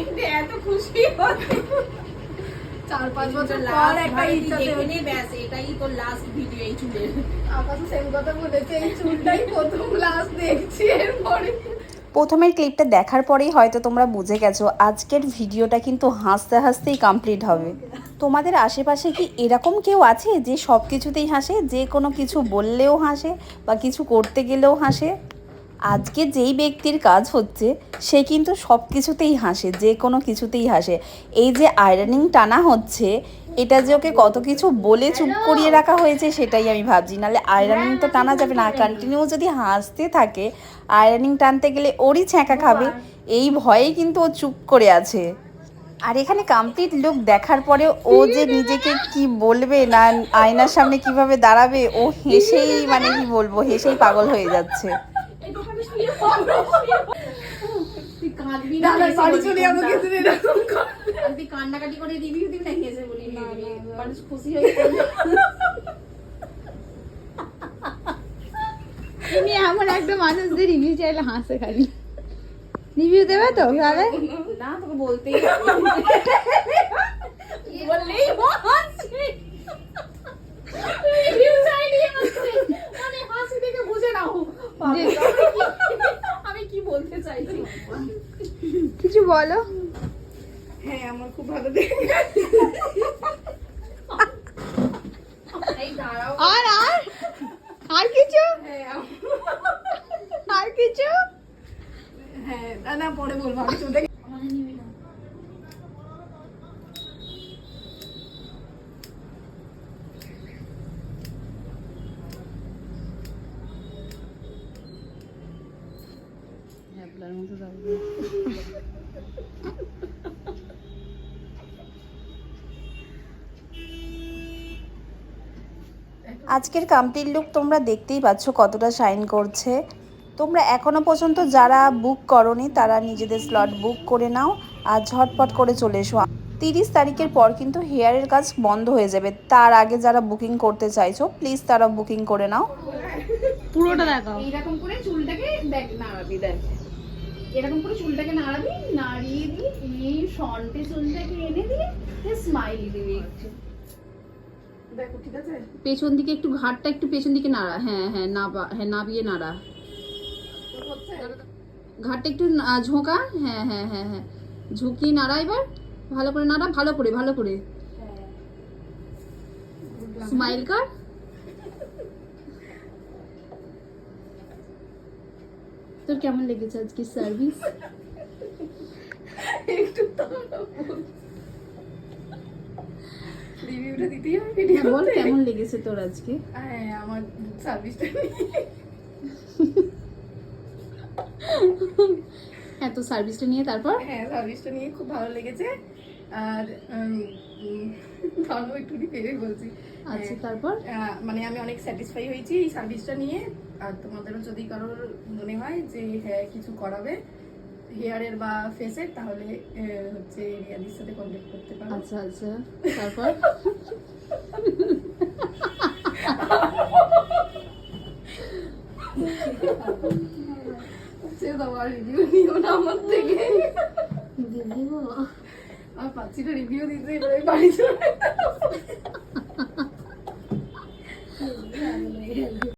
প্রথমে এত খুশি প্রথমের ক্লিপটা দেখার পরেই হয়তো তোমরা বুঝে গেছো আজকের ভিডিওটা কিন্তু হাসতে হাসতেই কমপ্লিট হবে। তোমাদের আশেপাশে কি এরকম কেউ আছে যে সব কিছুতেই হাসে যে কোনো কিছু বললেও হাসে বা কিছু করতে গেলেও হাসে? আজকে যেই ব্যক্তির কাজ হচ্ছে, সে কিন্তু সব কিছুতেই হাসে, যে কোনো কিছুতেই হাসে। এই যে আয়রনিং টানা হচ্ছে, এটা যে ওকে কত কিছু বলে চুপ করিয়ে রাখা হয়েছে, সেটাই আমি ভাবছি। নাহলে আয়রনিং তো টানা যাবে না কন্টিনিউ যদি হাসতে থাকে আয়রনিং টানতে গেলে ওরই ছ্যাঁকা খাবে, এই ভয়ে কিন্তু ও চুপ করে আছে। আর এখানে কমপ্লিট লুক দেখার পরে ও যে নিজেকে কি বলবে, না আয়নার সামনে কীভাবে দাঁড়াবে, ও হেসেই মানে কি বলব, হেসেই পাগল হয়ে যাচ্ছে। কান্নাকাটি করে রিভিউ দিবি না হেসে বলি মানুষ খুশি হয়ে। তুমি এমন একটা মানুষ যে রিভিউ চাইলে হাসে খালি। রিভিউ দেবে তো তাহলে? না তোকে বলতেই বললেই ও হাসছে রিভিউ চাই নিয়ে হাসছে মানে হাসি দেখে বুঝে নাও যে- আমি কি বলতে চাইছি কিছু বলো হ্যাঁ আমার খুব ভালো দেখে এই দাঁড়াও আর আর আর কিছু হ্যাঁ আম- আর কিছু হ্যাঁ না, না পরে বলব আমি চুলটা আজকের কমপ্লিট লুক তোমরা দেখতেই পাচ্ছ কতটা শাইন করছে। তোমরা এখনও পর্যন্ত যারা বুক করনি তারা নিজেদের স্লট বুক করে নাও আর ঝটপট করে চলে এসো। তিরিশ তারিখের পর কিন্তু হেয়ারের কাজ বন্ধ হয়ে যাবে। তার আগে যারা বুকিং করতে চাইছো প্লিজ তারা বুকিং করে নাও। পুরোটা দেখাও। এইরকম করে চুলটাকে দেখ নাড়াবি দেখ। এরকম করে চুলটাকে নাড়াবি নাড়িয়ে দিয়ে এই ফ্রন্টে চুলটাকে এনে দিয়ে স্মাইল দিবি একটু। দেখো ঠিক আছে? পেছন দিকে একটু ঘাটটা একটু পেছন দিকে নাড়া। হ্যাঁ হ্যাঁ নাবা হ্যাঁ নাবিয়ে নাড়া। ঘাটটা একটু ঝোঁকা? হ্যাঁ হ্যাঁ হ্যাঁ হ্যাঁ। ঝুঁকিয়ে নাড়া এবার। ভালো করে নাড়া ভালো করে ভালো করে। স্মাইল কর। তোর কেমন লেগেছে আজকে সার্ভিস একটু রিভিউটা হবে ভিডিও বল কেমন লেগেছে তোর আজকে? হ্যাঁ আমার সার্ভিসটা হ্যাঁ তো সার্ভিসটা নিয়ে তারপর? হ্যাঁ সার্ভিসটা নিয়ে খুব ভালো লেগেছে। আর ভালো একটু পেরে বলছি। আচ্ছা হ্যাঁ, তারপর? মানে আমি অনেক স্যাটিসফাই হয়েছি এই সার্ভিসটা নিয়ে। আর তোমাদেরও যদি কারোর মনে হয় যে হ্যাঁ কিছু করাবে হেয়ারের বা ফেসের তাহলে হচ্ছে রিয়াদির সাথে কন্ট্যাক্ট করতে পারো। আচ্ছা আচ্ছা। তারপর? রিভিউ নিও না আমার থেকে। আর পাচ্ছি না রিভিউ দিতে বাড়ি চলে।